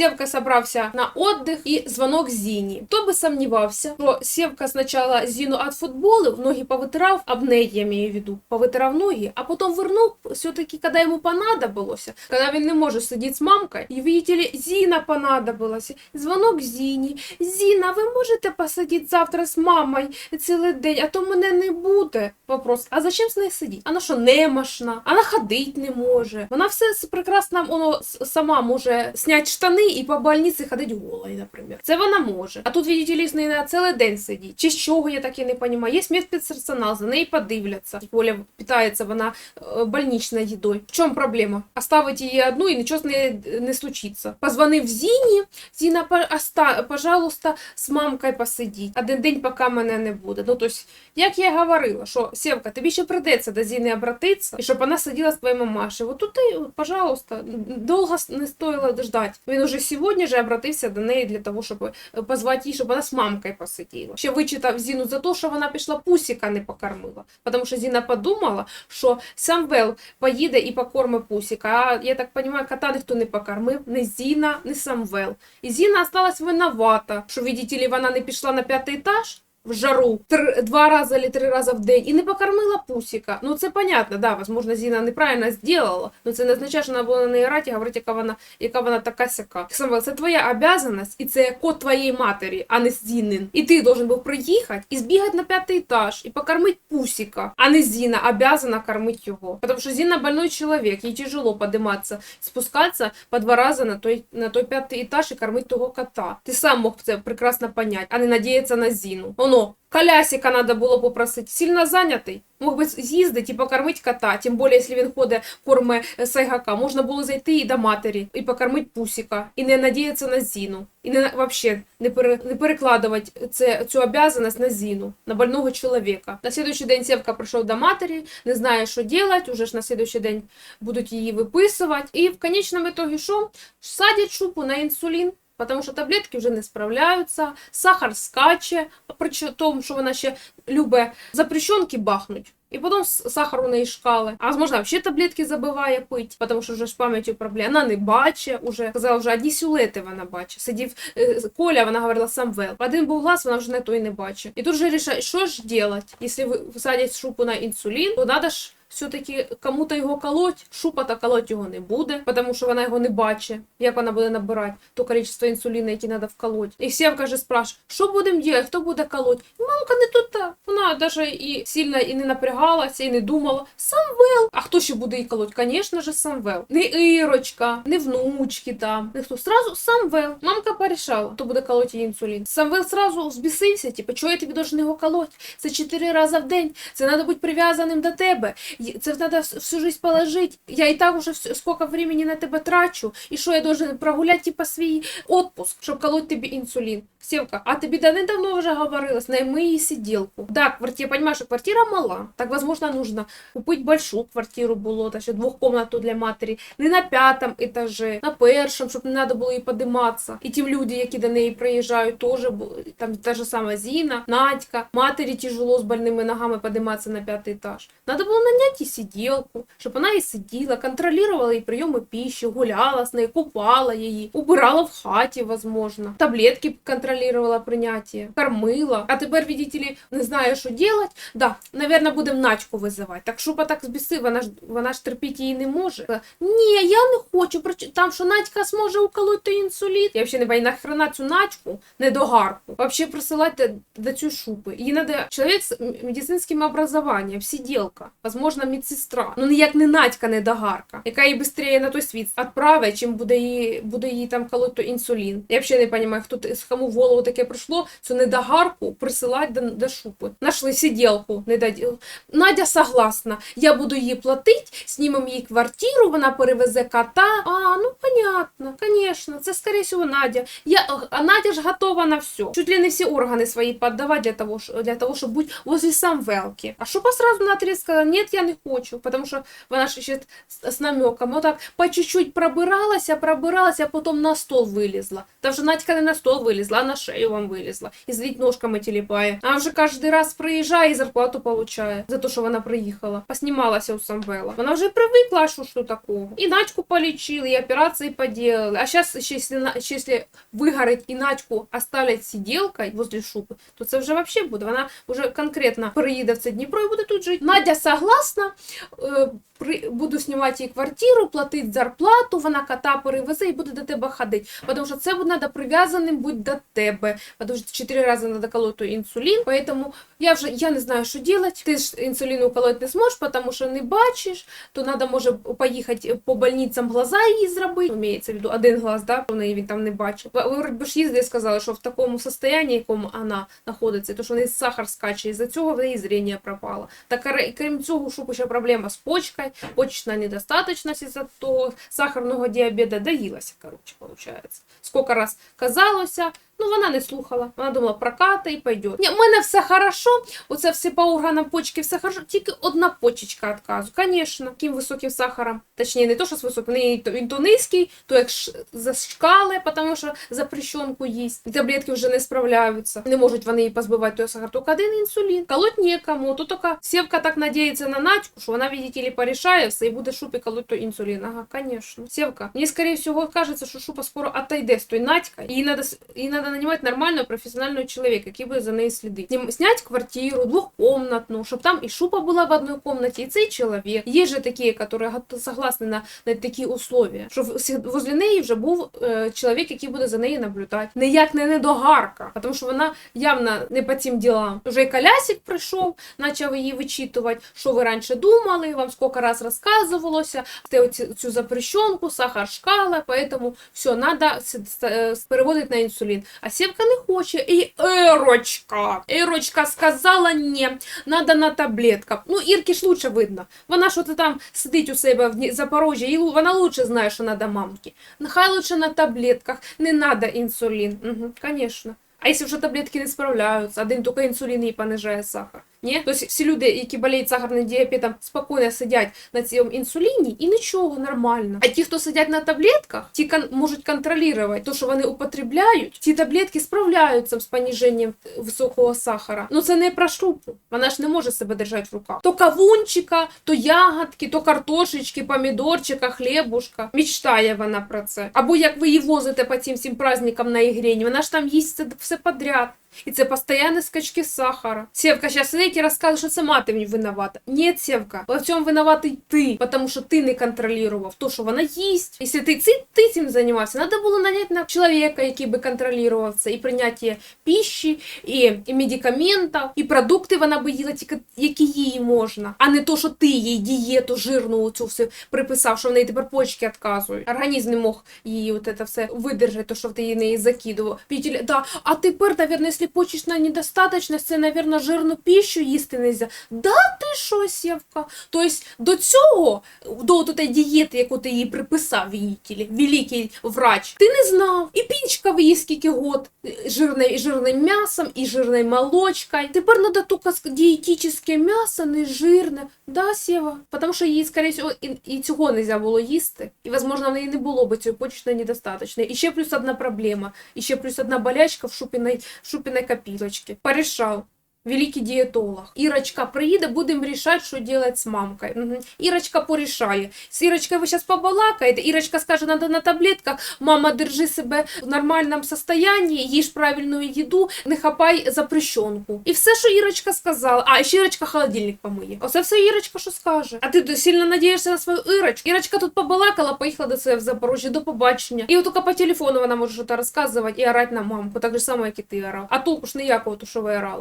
Севка собрався на отдых і дзвонок Зіні. Хто би сомнівався, що Севка спочатку Зіну отфутболив, ноги повитирав, об неї я маю в виду, повитирав ноги, а потім вернув все-таки, коли йому понадобилося, коли він не може сидіти з мамкою, і видите ли, Зіна понадобилася. Дзвонок Зіні. Зіна, ви можете посидіти завтра з мамою цілий день, а то мене не буде. Вопрос, а зачем з нею сидіти? Вона що, немощна? Вона ходить не може. Вона все прекрасно воно сама може зняти штани і по больниці ходити голою, наприклад. Це вона може. А тут, видите ли, з на цілий день сидіть. Чи з чого, я так і не розумію. Є медспецперсонал, за нею подивляться. Оля питається вона е, больничною їдою. В чому проблема? Оставити її одну і нічого з нею не случиться. Позвонив Зіні, Зіна, по- пожалуйста, з мамкою посидіть. Один день, поки мене не буде. Ну, тобто, як я говорила, що Сєвка, тобі ще придеться до Зіни обратитися, і щоб вона сиділа з твоєю мамашею. Вот тут пожалуйста, довго не стоїло ждати. Він уже сьогодні же обратився до неї для того, щоб е, позвати її, щоб вона з мамкою посиділа. Ще вичитав Зіну за те, що вона пішла пусіка не покормила. Тому що Зіна подумала, що Самвел поїде і покормить пусіка. А я так розумію, кота ніхто не покормив, не Зіна, ні Самвел. І Зіна осталась виновата, що, видите ли, вона не пішла на п'ятий етаж, в жару три, два рази або три рази в день і не покормила пусіка. Ну це понятно, да, возможно, Зіна неправильно зробила, але це не означає, що вона була на неї раді говорити, яка вона, яка вона така сяка. Самвел, це твоя обязанность, і це кот твоєї матері, а не Зінин. І ти должен був приїхати і збігати на п'ятий етаж і покормити пусіка, а не Зіна обязана кормити його. Тому що Зіна больной чоловік, їй тяжело подиматися, спускатися по два рази на той, на той п'ятий етаж і кормити того кота. Ти сам мог це прекрасно понять, а не надіятися на Зіну. Оно, колясика надо було попросити. Сильно зайнятий. Мог би з'їздити і покормити кота, тим більше, якщо він ходить корме сайгака. Можна було зайти і до матері, і покормити пусіка, і не надіятися на Зіну. І не вообще не, пере, не перекладувати це, цю обязанность на Зіну, на больного чоловіка. На слідуючий день Сєвка прийшов до матері, не знає, що робити, уже ж на слідуючий день будуть її виписувати. І в конечному итоге що? Садять шупу на інсулін. Потому що таблетки вже не справляються, сахар скаче, при тому, що вона ще любить запрещенки бахнуть. І потім сахар у неї шкали. А можна взагалі таблетки забиває пити, тому що вже ж пам'яттю проблем. Вона не бачить уже. Казала, вже одні сюлети вона бачить. Сидів е, Коля, вона говорила Самвел. Один був глаз, вона вже не той не бачить. І тут же рішає, що ж робити? Якщо садять шупу на інсулін, то треба ж все-таки кому-то його колоть, шупа-то колоть його не буде, тому що вона його не бачить, як вона буде набирати то количество інсуліну, яке треба вколоть. І Сєвка же спрашиває, що будемо робити, хто буде колоть? І мамка не тут. Вона навіть і сильно і не напрягалася, і не думала. Самвел. А хто ще буде її колоть? Звісно ж, Самвел. Не Ірочка, не внучки там. Не хто. Сразу Самвел. Мамка порішала, хто буде колоть їй інсулін. Самвел сразу взбісився, типу, чого я тобі должен його колоть? Це чотири рази в день. Це треба бути прив'язаним до тебе. Й- Це треба всю жизнь положити. Я і так уже скільки времени на тебе трачу. І що я должен прогуляти типа свій отпуск, щоб колоть тобі інсулін. Севка, а тобі давно вже говорилось, найми їй сиділку. Да, квартира, я понимаю, що квартира мала. Так, возможно, нужно купити большую квартиру було, та ще двохкомнатну для матері. Не на п'ятому етажі, на першому, щоб не треба було їй подиматися. І тим люди, які до неї приїжджають, теж. Там та ж сама Зіна, Надька, матері тяжело з больними ногами подиматися на п'ятий етаж. Надо було наняти їй сиділку, щоб вона і сиділа, контролювала її прийоми пищі, гуляла з нею, купала її, убирала в хаті, возможно, таблетки контролювала прийняття, кормила. А тепер, видите ли, не знає, що робити. Да, наверное, будемо Надьку визивати. Так шупа так збісив, вона ж вона ж терпіти її не може. Ні, я не хочу. Там що Надька зможе уколоти інсулін. Я взагалі не бачу, нахрена цю Надьку, недогарку. Вообще присилати до, до цієї шупи. Їй треба чоловік з медицинським образованием, сиділка, возможно, медсестра. Ну ніяк не Надька недогарка, яка її швидше на той світ відправить, чим буде її, буде їй там колоти інсулін. Я взагалі не розумію, хто з кому в голову таке прийшло, цю недогарку присилати до, до шупи. Нашли сиділку, не даділ. Надя согласна, я буду її платити, знімемо їй квартиру, вона перевезе кота. А, ну понятно, конечно, це скорее всего Надя. Я, а Надя ж готова на все. Чуть ли не всі органи свої піддавати для того, для того, щоб бути возле Самвелки. А Шупа сразу на сказала, нет, я не не хочу, тому що вона ж ще з, з намеком, отак по чуть-чуть пробиралася, пробиралася, а потім на стол вилізла. Та вже Надька не на стол вилізла, а на шею вам вилізла. І сидить ножками тіліпає. А вже кожен раз приїжджає і зарплату получає за те, що вона приїхала. Поснімалася у Самвела. Вона вже привикла, що ж тут такого. І Надьку полічили, і операції поділили. А зараз, якщо, на- якщо вигорить і Надьку оставлять сиделкой возле шупи, то це вже вообще буде. Вона вже конкретно переїде в це Дніпро і буде тут жити. Надя согласна, Е, при, буду знімати їй квартиру, платити зарплату, вона кота перевезе і буде до тебе ходити. Тому що це буде прив'язаним бути до тебе. Тому що чотири рази треба колоти інсулін. Поэтому я вже я не знаю, що робити. Ти ж інсулін уколоти не зможеш, тому що не бачиш. То треба може поїхати по больницям глаза її зробити. Имеється в один глаз, да? в неї він там не бачить. Вроді ж їздили сказали, що в такому состоянні, якому вона знаходиться, то що в неї сахар скаче, і за цього в неї зріння пропало. Та крім цього, у Ще проблема з почкою, почечна недостаточність із-за того сахарного діабета доїлася, коротше, виходить. Скільки раз казалося, ну вона не слухала. Вона думала, проката і пойде. Ні, у мене все хорошо, оце все по органам почки, все хорошо, тільки одна почечка відказу. Звісно, яким високим сахаром. Точніше, не то, що з високим, він то низький, то як зашкали, тому що запрещенку їсть. І таблетки вже не справляються. Не можуть вони її позбивати той сахар. Тільки один інсулін. Колоть нікому. То тільки Сєвка так надіється на Надьку, що вона, видите ли, порішає все і буде Шупі колоть інсулін. Ага, звісно. Сєвка, мені, скорее всього, кажеться, що Шупа скоро отойде з той Надькою. Їй надо, с- надо нанимать нормального професіонального чоловіка, який буде за нею слідити. Снять квартиру двохкомнатну, щоб там і Шупа була в одній кімнаті, і цей чоловік. Є же такі, які гот- согласні на, на такі условия, щоб возле неї вже був е, чоловік, який буде за нею наблюдати. Ніяк не недогарка, тому що вона явно не по цим ділам. Вже і колясик прийшов, почав її вичитувати, що ви раніше думали, вам скільки раз розказувалося, те цю запрещенку, сахар шкала, поэтому все, надо е, переводити на інсулін. А Сєвка не хоче. І Ерочка, Ерочка сказала ні, надо на таблетках. Ну, Ірки ж лучше видно. Вона що то там сидить у себе в Запорожжі, і вона лучше знає, що надо мамки. Нехай лучше на таблетках, не надо інсулін. Угу, конечно. А якщо вже таблетки не справляються, один тільки інсулін їй понижає сахар. Ні? Тобто всі люди, які боліють сахарним діабетом, спокійно сидять на цьому інсуліні і нічого нормально. А ті, хто сидять на таблетках, ті кон- можуть контролювати те, що вони употребляють. Ці таблетки справляються з пониженням високого сахара. Ну це не про шупу. Вона ж не може себе держати в руках. То кавунчика, то ягодки, то картошечки, помідорчика, хлібушка. Мечтає вона про це. Або як ви її возите по цим всім праздникам на ігрені, вона ж там їсть це все подряд. І це постійні скачки сахара. Сєвка зараз сидить і розказує, що це мати мені винувата. Ні, Сєвка, во всьому винуватий ти, тому що ти не контролював то, що вона їсть. Якщо ти, ци- ти цим займався, треба було наняти на чоловіка, який би контролював це, і прийняття пищі, і, і медикаментів, і продукти вона би їла тільки, які їй можна, а не то, що ти їй дієту жирну цю все приписав, що в неї тепер почки відказують. Організм не мог її от це все видержати, то, що ти її неї закидував. Да, а тепер, наверное, якщо почечна недостаточність, це, наверное, жирну пищу їсти нельзя. Да ти що, Сєвка? Тобто до цього, до тієї дієти, яку ти їй приписав, видите великий врач, ти не знав. І пічка в її скільки год жирне, жирним м'ясом і жирною молочкою. Тепер треба тільки дієтичне м'ясо, не жирне. Да, Сєва? Тому що їй, скоріше всього, і, і цього не можна було їсти. І, в неї не було би цієї почечної недостаточної. І ще плюс одна проблема. І ще плюс одна болячка в шупіной, шупіной копілочці. Порішав. Великий диетолог. Ірочка приїде, будемо рішати, що робити з мамкою. Угу. Ірочка порішає. З Ірочкою ви зараз побалакаєте, Ірочка скаже, надо на таблетках, мама, держи себе в нормальному состоянии, їж правильну їду, не хапай запрещенку. І все, що Ірочка сказала. А, ще Ірочка холодильник помиє. Оце все Ірочка, що скаже. А ти сильно надієшся на свою Ірочку. Ірочка тут побалакала, поїхала до себе в Запорожжя, до побачення. І от тільки по телефону вона може щось розказувати і орати на мамку, так же само, як і ти орав. А толку ж ніякого, то що ви орали.